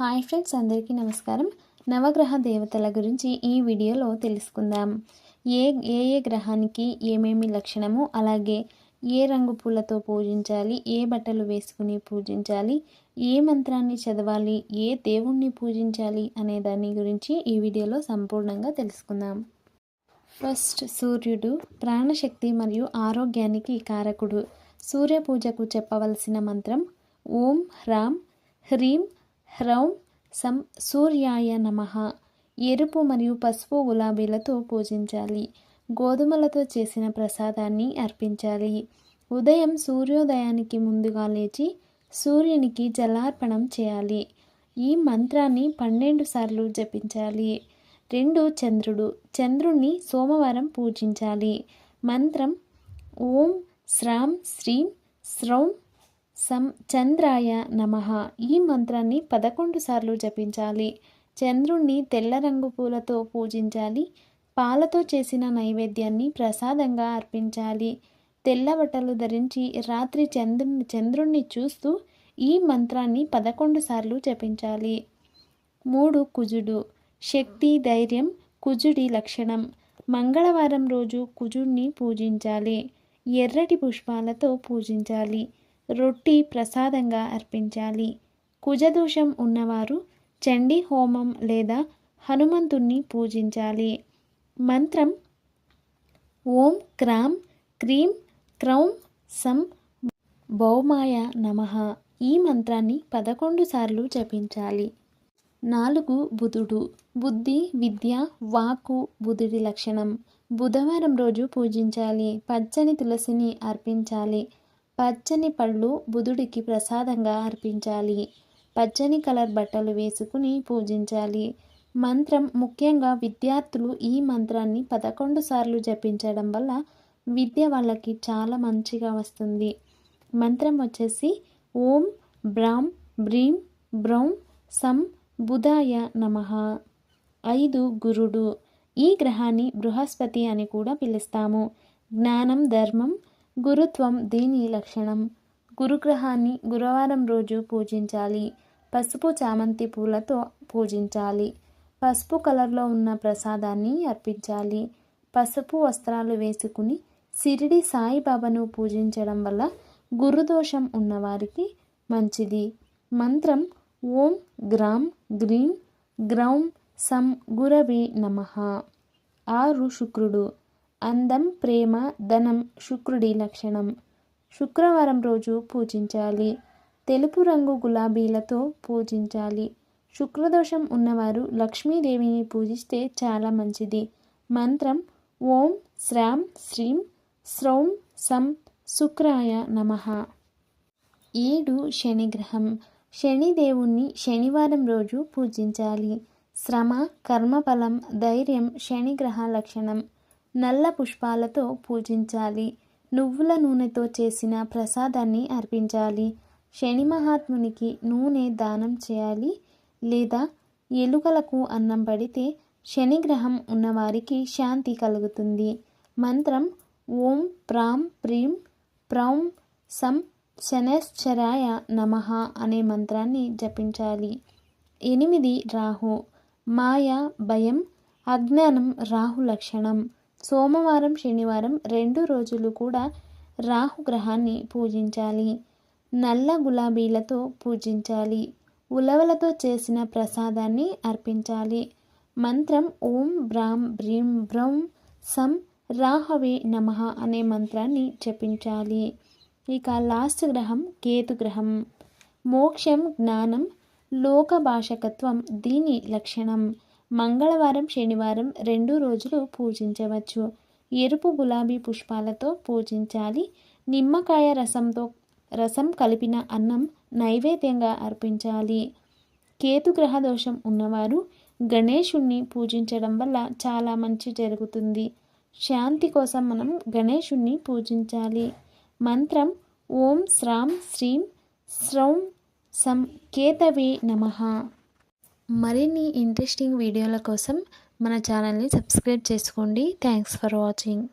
Hi friends అందరికీ నమస్కారం. నవగ్రహ దేవతల గురించి ఈ వీడియోలో తెలుసుకుందాం. ఏ ఏ ఏ గ్రహానికి ఏమేమి లక్షణము అలాగే ఏ రంగు పూలతో పూజించాలి ఏ బట్టలు వేసుకుని పూజించాలి ఏ మంత్రాన్ని చదవాలి ఏ దేవుణ్ణి పూజించాలి అనే దాని గురించి ఈ వీడియోలో సంపూర్ణంగా తెలుసుకుందాం. ఫస్ట్ సూర్యుడు ప్రాణశక్తి మరియు ఆరోగ్యానికి కారకుడు. సూర్య పూజకు చెప్పవలసిన మంత్రం ఓం హ్రాం హ్రీం హ్రౌం సం సూర్యాయ నమ. ఎరుపు మరియు పసుపు గులాబీలతో పూజించాలి. గోధుమలతో చేసిన ప్రసాదాన్ని అర్పించాలి. ఉదయం సూర్యోదయానికి ముందుగా లేచి సూర్యునికి జలార్పణం చేయాలి. ఈ మంత్రాన్ని పన్నెండు సార్లు జపించాలి. రెండు చంద్రుడు. చంద్రుణ్ణి సోమవారం పూజించాలి. మంత్రం ఓం శ్రాం శ్రీం శ్రౌం సం చంద్రాయ నమ. ఈ మంత్రాన్ని పదకొండు సార్లు జపించాలి. చంద్రుణ్ణి తెల్ల రంగు పూలతో పూజించాలి. పాలతో చేసిన నైవేద్యాన్ని ప్రసాదంగా అర్పించాలి. తెల్ల బట్టలు ధరించి రాత్రి చంద్రుని చంద్రుణ్ణి చూస్తూ ఈ మంత్రాన్ని పదకొండు సార్లు జపించాలి. మూడు కుజుడు. శక్తి ధైర్యం కుజుడి లక్షణం. మంగళవారం రోజు కుజుడిని పూజించాలి. ఎర్రటి పుష్పాలతో పూజించాలి. రొట్టి ప్రసాదంగా అర్పించాలి. కుజదోషం ఉన్నవారు చండీ హోమం లేదా హనుమంతుణ్ణి పూజించాలి. మంత్రం ఓం క్రాం క్రీం క్రౌం సం భౌమాయ నమ. ఈ మంత్రాన్ని పదకొండు సార్లు జపించాలి. నాలుగు బుధుడు బుద్ధి విద్య వాకు బుధుడి లక్షణం. బుధవారం రోజు పూజించాలి. పచ్చని తులసిని అర్పించాలి. పచ్చని పళ్ళు బుధుడికి ప్రసాదంగా అర్పించాలి. పచ్చని కలర్ బట్టలు వేసుకుని పూజించాలి. మంత్రం ముఖ్యంగా విద్యార్థులు ఈ మంత్రాన్ని పదకొండు సార్లు జపించడం వల్ల విద్య వాళ్ళకి చాలా మంచిగా వస్తుంది. మంత్రం వచ్చేసి ఓం బ్రాం బ్రీం బ్రౌం సం బుధాయ నమ. ఐదు గురుడు. ఈ గ్రహాన్ని బృహస్పతి అని కూడా పిలుస్తాము. జ్ఞానం ధర్మం గురుత్వం దీని లక్షణం. గురుగ్రహాన్ని గురువారం రోజు పూజించాలి. పసుపు చామంతి పూలతో పూజించాలి. పసుపు కలర్లో ఉన్న ప్రసాదాన్ని అర్పించాలి. పసుపు వస్త్రాలు వేసుకుని సిరిడి సాయిబాబాను పూజించడం వల్ల గురుదోషం ఉన్నవారికి మంచిది. మంత్రం ఓం గ్రామ్ గ్రీం గ్రౌం సం గురవి నమ. ఆరు శుక్రుడు. అందం ప్రేమ ధనం శుక్రుడి లక్షణం. శుక్రవారం రోజు పూజించాలి. తెలుపు రంగు గులాబీలతో పూజించాలి. శుక్రదోషం ఉన్నవారు లక్ష్మీదేవిని పూజిస్తే చాలా మంచిది. మంత్రం ఓం శ్రాం శ్రీం శ్రౌం సం శుక్రాయ నమ. ఏడు శనిగ్రహం. శనిదేవుణ్ణి శనివారం రోజు పూజించాలి. శ్రమ కర్మఫలం ధైర్యం శనిగ్రహ లక్షణం. నల్ల పుష్పాలతో పూజించాలి. నువ్వుల నూనెతో చేసిన ప్రసాదాన్ని అర్పించాలి. శని మహాత్మునికి నూనె దానం చేయాలి. లేదా ఎలుకలకు అన్నం పడితే శనిగ్రహం ఉన్నవారికి శాంతి కలుగుతుంది. మంత్రం ఓం ప్రాం ప్రీం ప్రౌం సం శనశ్చరాయ నమ అనే మంత్రాన్ని జపించాలి. ఎనిమిది రాహు మాయ భయం అజ్ఞానం రాహు లక్షణం. సోమవారం శనివారం రెండు రోజులు కూడా రాహుగ్రహాన్ని పూజించాలి. నల్ల గులాబీలతో పూజించాలి. ఉలవలతో చేసిన ప్రసాదాన్ని అర్పించాలి. మంత్రం ఓం బ్రాం బ్రీం బ్రౌం సం రాహవే నమ అనే మంత్రాన్ని జపించాలి. ఇక లాస్ట్ గ్రహం కేతు గ్రహం. మోక్షం జ్ఞానం లోక భాషకత్వం దీని లక్షణం. మంగళవారం శనివారం రెండు రోజులు పూజించవచ్చు. ఎరుపు గులాబీ పుష్పాలతో పూజించాలి. నిమ్మకాయ రసంతో రసం కలిపిన అన్నం నైవేద్యంగా అర్పించాలి. కేతుగ్రహ దోషం ఉన్నవారు గణేషుణ్ణి పూజించడం వల్ల చాలా మంచి జరుగుతుంది. శాంతి కోసం మనం గణేషుణ్ణి పూజించాలి. మంత్రం ఓం శ్రాం శ్రీం శ్రౌం సం కేతవే నమ. మరిన్ని ఇంట్రెస్టింగ్ వీడియోల కోసం మన ఛానల్ని సబ్స్క్రైబ్ చేసుకోండి. Thanks for watching